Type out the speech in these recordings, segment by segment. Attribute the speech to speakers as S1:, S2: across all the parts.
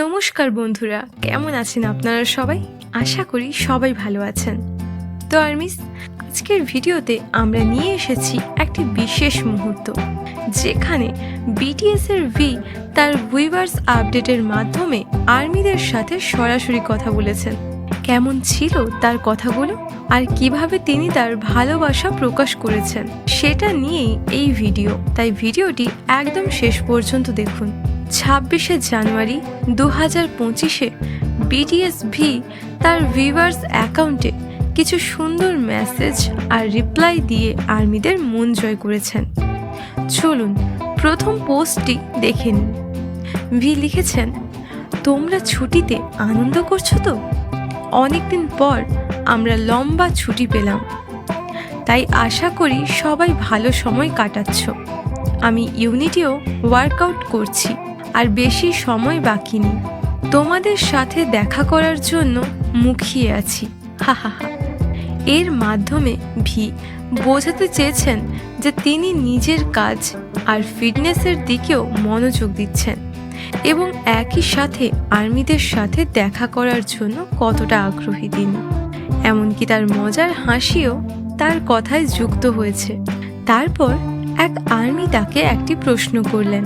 S1: নমস্কার বন্ধুরা, কেমন আছেন আপনারা সবাই? আশা করি সবাই ভালো আছেন। তো আর্মিস আজকের ভিডিওতে আমরা নিয়ে এসেছি একটি বিশেষ মুহূর্ত, যেখানে বিটিএস এর ভি তার উইভার্স আপডেটের মাধ্যমে আর্মিদের সাথে সরাসরি কথা বলেছেন। কেমন ছিল তার কথাগুলো আর কীভাবে তিনি তার ভালোবাসা প্রকাশ করেছেন, সেটা নিয়েই এই ভিডিও। তাই ভিডিওটি একদম শেষ পর্যন্ত দেখুন। ছাব্বিশে জানুয়ারি দু হাজার পঁচিশে বিটিএস ভি তার ভিভার্স অ্যাকাউন্টে কিছু সুন্দর মেসেজ আর রিপ্লাই দিয়ে আর্মিদের মন জয় করেছেন। চলুন প্রথম পোস্টটি দেখে নিন ভি লিখেছেন, তোমরা ছুটিতে আনন্দ করছ তো? অনেকদিন পর আমরা লম্বা ছুটি পেলাম। তাই আশা করি সবাই ভালো সময় কাটাচ্ছ। আমি ইউনিটিও ওয়ার্কআউট করছি। আর বেশি সময় বাকি নেই। তোমাদের সাথে দেখা করার জন্য মুখিয়ে আছি। হা হা হা। এর মাধ্যমে ভি বোঝাতে চেয়েছেন যে তিনি নিজের কাজ আর ফিটনেসের দিকেও মনোযোগ দিচ্ছেন এবং একই সাথে আর্মিদের সাথে দেখা করার জন্য কতটা আগ্রহী তিনি। এমনকি তার মজার হাসিও তার কথায় যুক্ত হয়েছে। তারপর এক আর্মি তাকে একটি প্রশ্ন করলেন।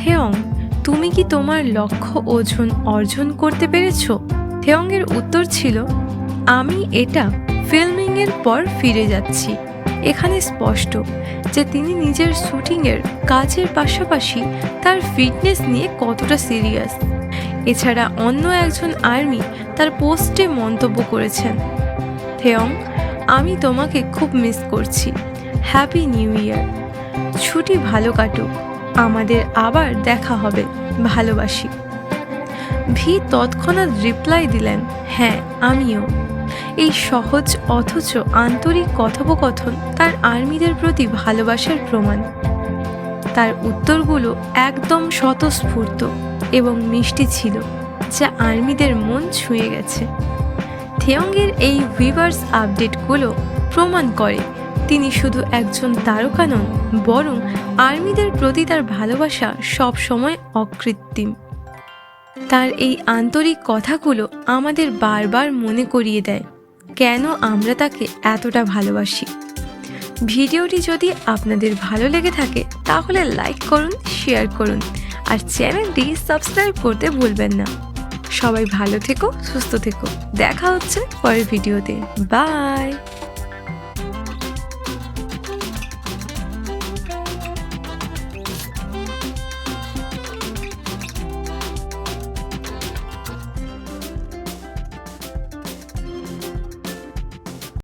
S1: থেয়ং, তুমি কি তোমার লক্ষ্য ওজন অর্জন করতে পেরেছ? থেয়ংয়ের উত্তর ছিল, আমি এটা ফিল্মিংয়ের পর ফিরে যাচ্ছি। এখানে স্পষ্ট যে তিনি নিজের শুটিংয়ের কাজের পাশাপাশি তার ফিটনেস নিয়ে কতটা সিরিয়াস। এছাড়া অন্য একজন আর্মি তার পোস্টে মন্তব্য করেছেন, থেয়ং, আমি তোমাকে খুব মিস করছি। Happy new year. ছুটি ভালো কাটুক। আমাদের আবার দেখা হবে, ভালোবাসি। ভি তৎক্ষণাৎ রিপ্লাই দিলেন হ্যাঁ আমিও। এই সহজ অথচ আন্তরিক কথোপকথন তার আর্মিদের প্রতি ভালোবাসার প্রমাণ। তার উত্তরগুলো একদম স্বতঃস্ফূর্ত এবং মিষ্টি ছিল, যা আর্মিদের মন ছুঁয়ে গেছে। থেয়ঙ্গের এই ভিভার্স আপডেটগুলো প্রমাণ করে, তিনি শুধু একজন তারকা নন, বরং আর্মিদের প্রতি তার ভালোবাসা সবসময় অকৃত্রিম। তার এই আন্তরিক কথাগুলো আমাদের বারবার মনে করিয়ে দেয়, কেন আমরা তাকে এতটা ভালোবাসি। ভিডিওটি যদি আপনাদের ভালো লেগে থাকে, তাহলে লাইক করুন শেয়ার করুন, আর চ্যানেলটি সাবস্ক্রাইব করতে ভুলবেন না। সবাই ভালো থেকো, সুস্থ থেকো। দেখা হচ্ছে পরের ভিডিওতে। বাই